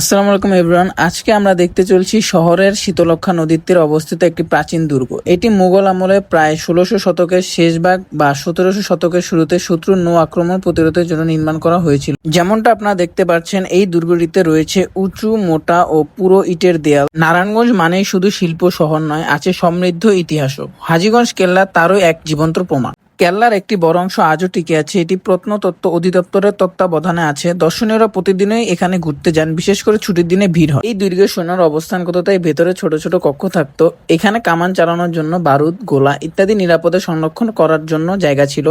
আসসালামু আলাইকুম এভরিওয়ান আজকে আমরা দেখতে চলছি শহরের শীতলক্ষা নদীর তীরে অবস্থিত একটি প্রাচীন দুর্গ। এটি মুঘল আমলে প্রায় ষোলোশো শতকের শেষ ভাগ বা সতেরোশো শতকের শুরুতে শত্রুর নৌ আক্রমণ প্রতিরোধের জন্য নির্মাণ করা হয়েছিল। যেমনটা আপনারা দেখতে পাচ্ছেন, এই দুর্গটিতে রয়েছে উঁচু, মোটা ও পুরো ইটের দেয়াল। নারায়ণগঞ্জ মানেই শুধু শিল্প শহর নয়, আছে সমৃদ্ধ ইতিহাসও। হাজীগঞ্জ, কেল্লা তারও এক জীবন্ত প্রমাণ। কেল্লার একটি বড় অংশ আজও টিকে আছে। এটি প্রত্নতত্ত্ব অধিদপ্তরের তত্ত্বাবধানে আছে। দর্শনীয়রা প্রতিদিনই এখানে ঘুরতে যান, বিশেষ করে ছুটির দিনে ভিড় হয়। এই দুর্গের সৈন্যর অবস্থানগত তাই ভেতরে ছোট ছোট কক্ষ থাকতো। এখানে কামান চালানোর জন্য বারুদ, গোলা ইত্যাদি নিরাপদে সংরক্ষণ করার জন্য জায়গা ছিল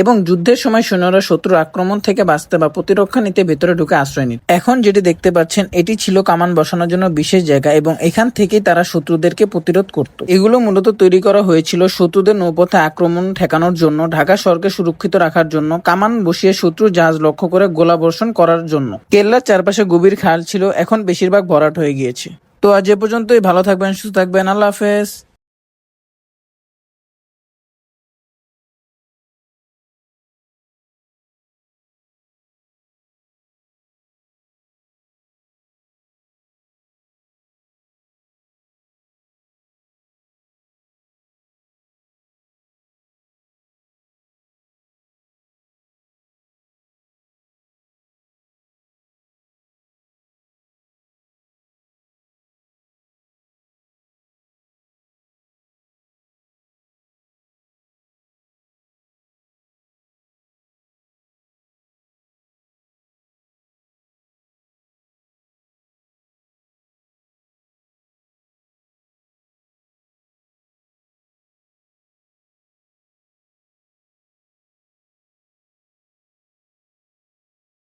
এবং যুদ্ধের সময় সৈন্যরা শত্রুর আক্রমণ থেকে বাঁচতে বা প্রতিরক্ষা নিতে ভেতরে ঢুকে আশ্রয় নিত। এখন যেটি দেখতে পাচ্ছেন, এটি ছিল কামান বসানোর জন্য বিশেষ জায়গা এবং এখান থেকেই তারা শত্রুদেরকে প্রতিরোধ করত। এগুলো মূলত তৈরি করা হয়েছিল শত্রুদের নৌপথে আক্রমণ ঠেকানোর জন্য। ঢাকা শহরকে সুরক্ষিত রাখার জন্য, কামান বসিয়ে শত্রু জাহাজ লক্ষ্য করে গোলা বর্ষণ করার জন্য। কেল্লার চারপাশে গভীর খাল ছিল, এখন বেশিরভাগ ভরাট হয়ে গিয়েছে। তো আজ এ পর্যন্তই, ভালো থাকবেন, সুস্থ থাকবেন, আল্লাহ হাফেজ।